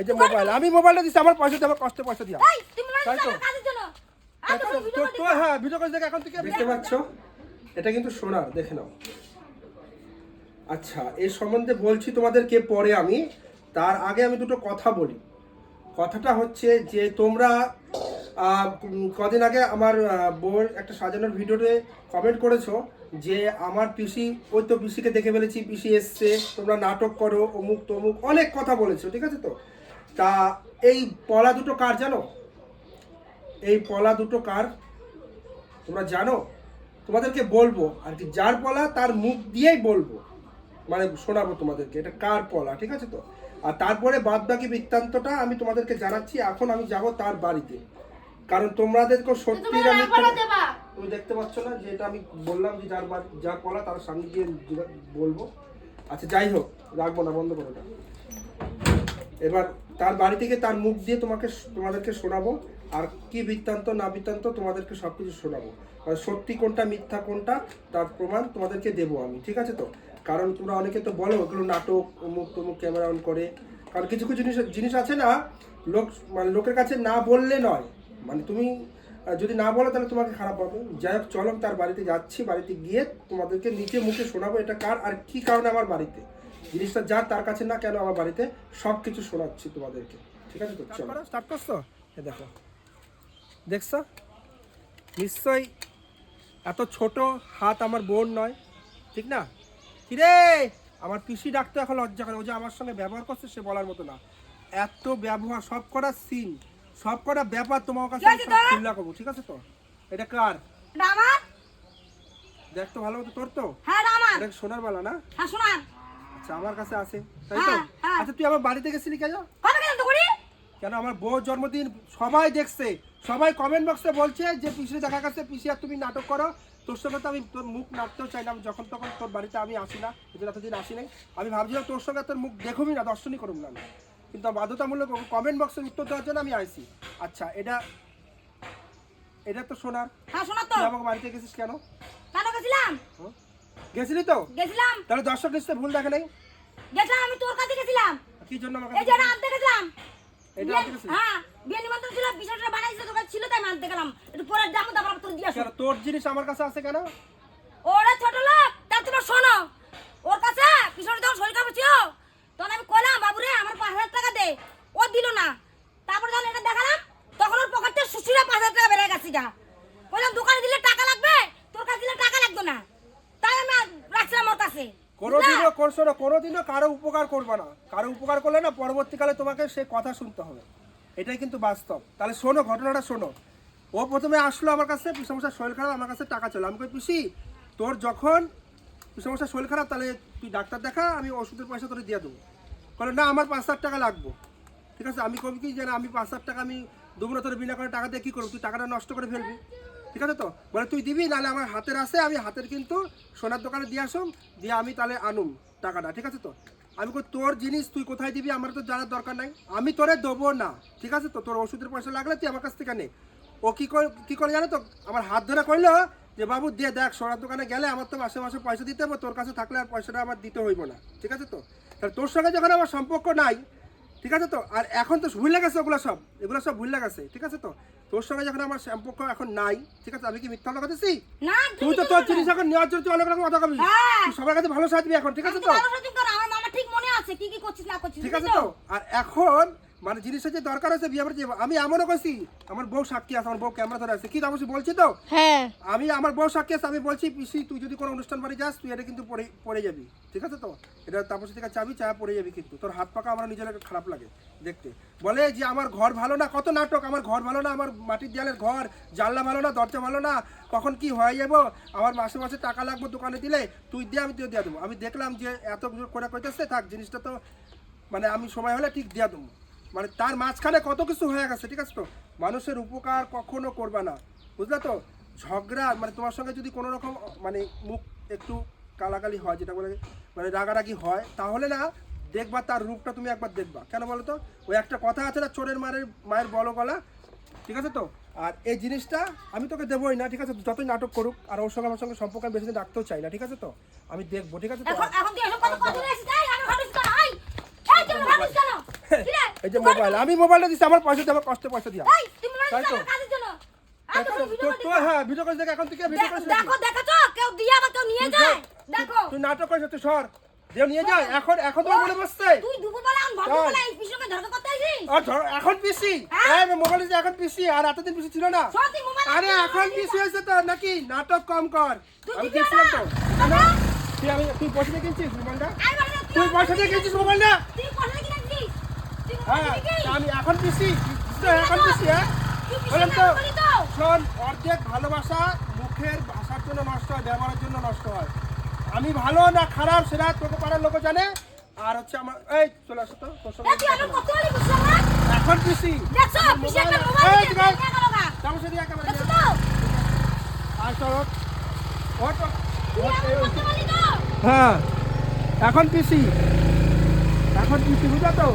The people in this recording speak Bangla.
এই যে মোবাইল আমি মোবাইলটা দিচ্ছি আমার পয়সা দিয়ে আমার কষ্ট পয়সা দিয়া তাই তো। হ্যাঁ ভিডিও করে দেখে এখন থেকে দেখতে পাচ্ছ? এটা কিন্তু সোনার দেখে নাও। আচ্ছা এর সম্বন্ধে বলছি তোমাদেরকে পরে আমি। তার আগে আমি দুটো কথা বলি। কথাটা হচ্ছে যে তোমরা কদিন আগে আমার বউয়ের একটা সাজানোর ভিডিওতে কমেন্ট করেছ যে আমার পিসি, ওই তো পিসিকে দেখে ফেলেছি, পিসি এসছে, তোমরা নাটক করো, অমুক তমুক, অনেক কথা বলেছ, ঠিক আছে তো? তা এই পলা দুটো কার জানো? এই পলা দুটো কার তোমরা জানো? তোমাদেরকে বলব, আর কি যার পলা তার মুখ দিয়েই বলব। মানে শোনাবো তোমাদেরকে, এটা কার পলা, ঠিক আছে তো? আর তারপরে বাদ বাকি বৃত্তান্তটা আমি তোমাদেরকে জানাচ্ছি, এখন আমি যাব তার বাড়িতে। কারণ তোমাদেরকে সত্যি বলে দেবা তুমি দেখতে পাচ্ছ না যে এটা আমি বললাম যে যার যা পলা তার সামনে গিয়ে বলব। আচ্ছা যাই হোক রাখব না বন্ধ করো এবার তার বাড়ি থেকে তার মুখ দিয়ে তোমাকে তোমাদেরকে শোনাবো আর কি বৃত্তান্ত না বৃত্তান্ত তোমাদেরকে সব কিছু শোনাবো। আর সত্যি কোনটা মিথ্যা কোনটা তার প্রমাণ তোমাদেরকে দেবো আমি ঠিক আছে তো? কারণ তোমরা অনেকে তো বলো ওগুলো নাটক অমুক তমুক ক্যামেরা অন করে। কারণ কিছু কিছু জিনিস জিনিস আছে না লোক মানে লোকের কাছে না বললে নয়। মানে তুমি যদি না বলো তাহলে তোমাকে খারাপ হবে। যাই হোক চলো তার বাড়িতে যাচ্ছি। বাড়িতে গিয়ে তোমাদেরকে নিজে মুখে শোনাবো এটা কার আর কি কারণে আমার বাড়িতে। জিনিসটা যার তার কাছে না কেন আমার বাড়িতে সব কিছু শোনাচ্ছি তোমাদেরকে। ঠিক আছে তো? চলো। স্টার্ট করছ? এ দেখো। দেখছ? নিশ্চয়ই এত ছোট হাত আমার বোন নয়। ঠিক না? কিরে? আমার পিসি ডাকতে এখন লজ্জা করে। ও যে আমার সঙ্গে ব্যবহার করছে সে বলার মতো না। এত ব্যবহার সব করা সিন সব করা ব্যাপার তোমার কাছে? খুল্লা করব ঠিক আছে তো? এটা কার? আমার দেখ তো ভালো মতো তোর তো? হ্যাঁ এটা আমার এটা সোনার বালা না? হ্যাঁ আচ্ছা আমার কাছে আছে তাই তো? হ্যাঁ। আচ্ছা তুই আমার বাড়িতে গেছিলি কেন? কবে কেন তো করি কেন আমার বউ জন্মদিন সবাই দেখছে। সবাই কমেন্ট বক্সে বলছে যে পিসি দেখা গেছে পিসি আর তুমি নাটক করো। তোর সঙ্গে তো আমি তোর মুখ নাড়তেও চাই না আমি যখন তখন তোর বাড়িতে আমি আসি না এতদিন আসি নাই। আমি ভাবছিলাম তোর সঙ্গে তোর মুখ দেখবই না দর্শনই করুম না। কিন্তু বাধ্যতামূলক কমেন্ট বক্সের উত্তর দেওয়ার জন্য আমি আইছি আচ্ছা এটা এটা তো শোনার হ্যাঁ শোনা তো। আমাকে বাড়িতে গেছিস কেন? কেন গেছিলাম? গেছিলি তো? গেছিলাম। তাহলে দর্শক নিশ্চয় ভুল দেখে নেই। গেছিলাম আমি তোর কাছে গেছিলাম। কি জন্য আমাকে এই যে আনতে গেছিলাম এটা আনতে গেছিলি? হ্যাঁ বিয়ে নিমন্ত্রণ ছিল বিষয়টা বানাইছিল তোর কাছে ছিল তাই গেলাম। একটু পরে দাম তারপর তোর দিয়ে আসো তোর জিনিস আমার কাছে আছে কেন? ওরা ছোট লোক তোমার শোনো। ওর কাছে পিছনে যখন শরীর খারাপ ছিল। তখন আমি কলাম বাবুরে আমার পাঁচ হাজার ও দিল না। তারপরে যখন এটা দেখালাম তখন ওর পকেটে সুশীলা পাঁচ হাজার টাকা বেড়ে গেছে গা। বললাম দোকানে দিলে টাকা লাগবে? তোর কাছে দিলে টাকা লাগতো না। তাই আমি রাখছিলাম ওর কাছে। কোনোদিনও করছ না কোনোদিনও কারও উপকার করবে না। কারও উপকার করলে না পরবর্তীকালে তোমাকে সে কথা শুনতে হবে। এটাই কিন্তু বাস্তব। তাহলে শোনো ঘটনাটা শোনো। ও প্রথমে আসলো আমার কাছে পিসমশার শরীর খারাপ আমার কাছে টাকা চলো আমি কই পিসি তোর যখন পিসমশার শরীর খারাপ তাহলে তুই ডাক্তার দেখা আমি ওষুধের পয়সা তোরে দিয়ে দেবো। বলে, না, আমার পাঁচ হাজার টাকা লাগবো। ঠিক আছে, আমি কবি কি যে আমি পাঁচ হাজার টাকা আমি দেবো তোর বিনা করে টাকা দিয়ে কী করব? তুই টাকাটা নষ্ট করে ফেলবি। ঠিক আছে তো? বলে, তুই দিবি, নাহলে আমার হাতের আছে, আমি হাতের কিন্তু সোনার দোকানে দিয়ে আসুম দিয়ে আমি তাহলে আনুম টাকাটা। ঠিক আছে তো? আমি কই, তোর জিনিস তুই কোথায় দিবি? আমার তো জানার দরকার নাই। আমি তোরে দেবো না। ঠিক আছে তো? তোর ওষুধের পয়সা লাগলে তুই আমার কাছ থেকে নে। ও কী করে কী করে জানো তো? আমার হাত ধরে কইলো যে বাবু দিয়ে দেখ সোনার দোকানে গেলে আমার তো মাসে মাসে পয়সা দিতে হবে তোর কাছে থাকলে আর পয়সাটা আমার দিতে হইব না। ঠিক আছে তো? তাহলে তোর সঙ্গে যখন আমার সম্পর্ক নাই ঠিক আছে তো? আর এখন তো ভুল গেছে ওগুলো সব এগুলো সব ভুল গেছে ঠিক আছে তো? তোর সঙ্গে যখন আমার সম্পর্ক এখন নাই ঠিক আছে আমি কি মিথ্যা কথা দিছি না তুই তো তোর জিনিস এখন নেওয়ার জন্য তুই অনেক রকম কথা কবি হ্যাঁ। তুই সবার কাছে ভালো সাজবি এখন ঠিক আছে তো? ভালো সত্যি কর আমার ঠিক মনে আছে কি কি করছিস না করছিস ঠিক আছে তো? আর এখন মানে জিনিসটা যে দরকার আছে বিয়ে যাব। আমি এমনও কইছি আমার বউ সাক্ষী আছে আমার বউ ক্যামেরা ধরে আছে। কি তামসি বলছি তো? হ্যাঁ। আমি আমার বউ সাক্ষী আছে আমি বলছি পিসি তুই যদি কোনো অনুষ্ঠান বাড়ি যাস তুই এটা কিন্তু পড়ে পড়ে যাবি। ঠিক আছে তো? এটা তাপসি থেকে চাবি চা পড়ে যাবি কিন্তু। তোর হাত পাকা আমার নিজের খারাপ লাগে দেখতে। বলে যে আমার ঘর ভালো না কত নাটক আমার ঘর ভালো না আমার মাটির দেয়ালের ঘর জানলা ভালো না দরজা ভালো না কখন কি হয়ে যাব? আমার মাসে মাসে টাকা লাগবো দোকানে দিলে তুই দিয়ে আমি তুই দিয়ে দেবো। আমি দেখলাম যে এত করে কইতেছে থাক জিনিসটা তো মানে আমি সময় হলে ঠিক দিয়ে দেবো। মানে তার মাঝখানে কত কিছু হয়ে গেছে ঠিক আছে তো? মানুষের উপকার কখনো করবে না বুঝলে তো? ঝগড়া মানে তোমার সঙ্গে যদি কোনো রকম মানে মুখ একটু কালাকালি হয় যেটা বলে মানে রাগারাগি হয় তাহলে না দেখবা তার রূপটা তুমি একবার দেখবা। কেন বলো তো? ওই একটা কথা আছে না চোরের মায়ের মায়ের বলো গলা ঠিক আছে তো? আর এই জিনিসটা আমি তোকে দেবোই না ঠিক আছে? যতই নাটক করুক আর ওর সঙ্গে আমার সঙ্গে সম্পর্ক আমি বেশি দিন রাখতেও চাই না ঠিক আছে তো? আমি দেখব ঠিক আছে তো? কথা যে মোবাইল আমি মোবাইলটা দিচ্ছি আমার পয়সা দিয়ে আমার কষ্ট পয়সা দিয়া। এই তাই তো। হ্যাঁ তুই নাটক করিস তুই সর। দেও নিয়ে যায় এখন এখন তো মনে বসছে। তুই দুপুরবেলা আমি ভরপুরবেলা এই পিছনে ধরতে করতে আইছিস আর ধর এখন পিসি হ্যাঁ? এই মোবাইল যে এখন পিসি আর এতদিন ছিল না। আরে এখন পিসি হয়েছে তো নাকি? নাটক কম কর। তুই আমি দেখছিলাম তো। তুই আমি তুই পয়সা দিয়ে কিনছিস মোবাইলটা তুই পয়সা দিয়ে কিনছিস মোবাইলটা তুই পয়সা দিয়ে কিনেছিস তুই হ্যাঁ? আমি এখন পিসি এখন পিসি হ্যাঁ? বললাম তো শোন অর্ধেক ভালোবাসা মুখের ভাষার জন্য নষ্ট হয় ব্যবহারের জন্য নষ্ট হয়। আমি ভালো না খারাপ সেটা তোকে পাড়ার লোক জানে। আর হচ্ছে আমার এই চলে আসো তো তোর সঙ্গে এখন পিসি হ্যাঁ এখন পিসি এখন পিসি বুঝা তো?